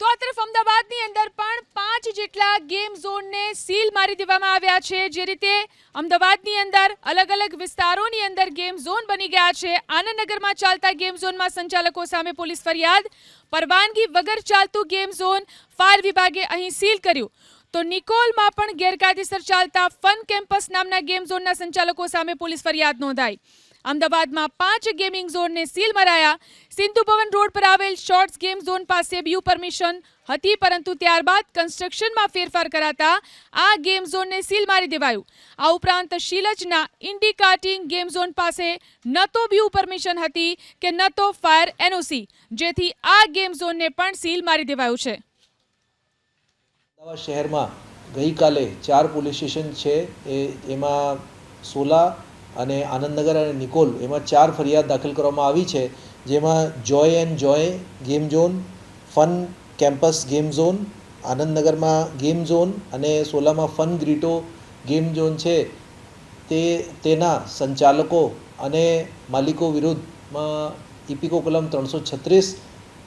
તો આ તરફ અમદાવાદની અંદર પણ પાંચ જેટલા ગેમ ઝોનને સીલ મારી દેવામાં આવ્યા છે. જે રીતે અમદાવાદની અંદર અલગ અલગ વિસ્તારોની અંદર ગેમ ઝોન બની ગયા છે. આનંદનગરમાં ચાલતા ગેમ ઝોનમાં સંચાલકો સામે પોલીસ ફરિયાદ. પરવાનગી વગર ચાલતું ગેમ ઝોન ફાયર વિભાગે અહીં સીલ કર્યું. તો નિકોલમાં પણ ગેરકાયદેસર ચાલતા ફન કેમ્પસ નામના ગેમ ઝોનના સંચાલકો સામે પોલીસ ફરિયાદ નોંધાઈ. અમદાવાદમાં પાંચ ગેમિંગ ઝોનને સીલ મરાયા. સિંધુ ભવન રોડ પર આવેલ શોર્ટ્સ ગેમ ઝોન પાસે બ્યુ પરમિશન હતી, પરંતુ ત્યારબાદ કન્સ્ટ્રક્શનમાં ફેરફાર કરાતા આ ગેમ ઝોનને સીલ મારી દેવાયું. આ ઉપરાંત શીલજના ઇન્ડી કાર્ટિંગ ગેમ ઝોન પાસે ન તો બ્યુ પરમિશન હતી કે ન તો ફાયર એનઓસી જેથી આ ગેમ ઝોનને પણ સીલ મારી દેવાયું છે. શહેરમાં ગઈકાલે ચાર પોલીસ સ્ટેશન છે, એ એમાં સોલા અને આનંદનગર અને નિકોલ એમાં ચાર ફરિયાદ દાખલ કરવામાં આવી છે, જેમાં joy and joy game zone fun campus game zone આનંદનગરમાં game zone અને સોલામાં ફન ગ્રીટો ગેમ ઝોન છે. તે, તેના સંચાલકો અને માલિકો વિરુદ્ધમાં ઇપિકો કલમ ત્રણસો છત્રીસ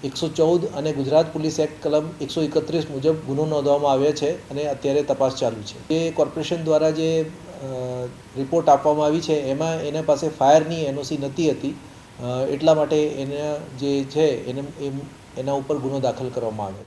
એકસો ચૌદ અને ગુજરાત પોલીસ એક્ટ કલમ એકસો એકત્રીસ મુજબ ગુનો નોંધવામાં આવ્યો છે અને અત્યારે તપાસ ચાલુ છે. જે કોર્પોરેશન દ્વારા જે રિપોર્ટ આપવામાં આવી છે, એમાં એના પાસે ફાયરની એનઓસી નથી હતી. એટલા માટે એના જે છે, એને એના ઉપર ગુનો દાખલ કરવામાં આવ્યો છે.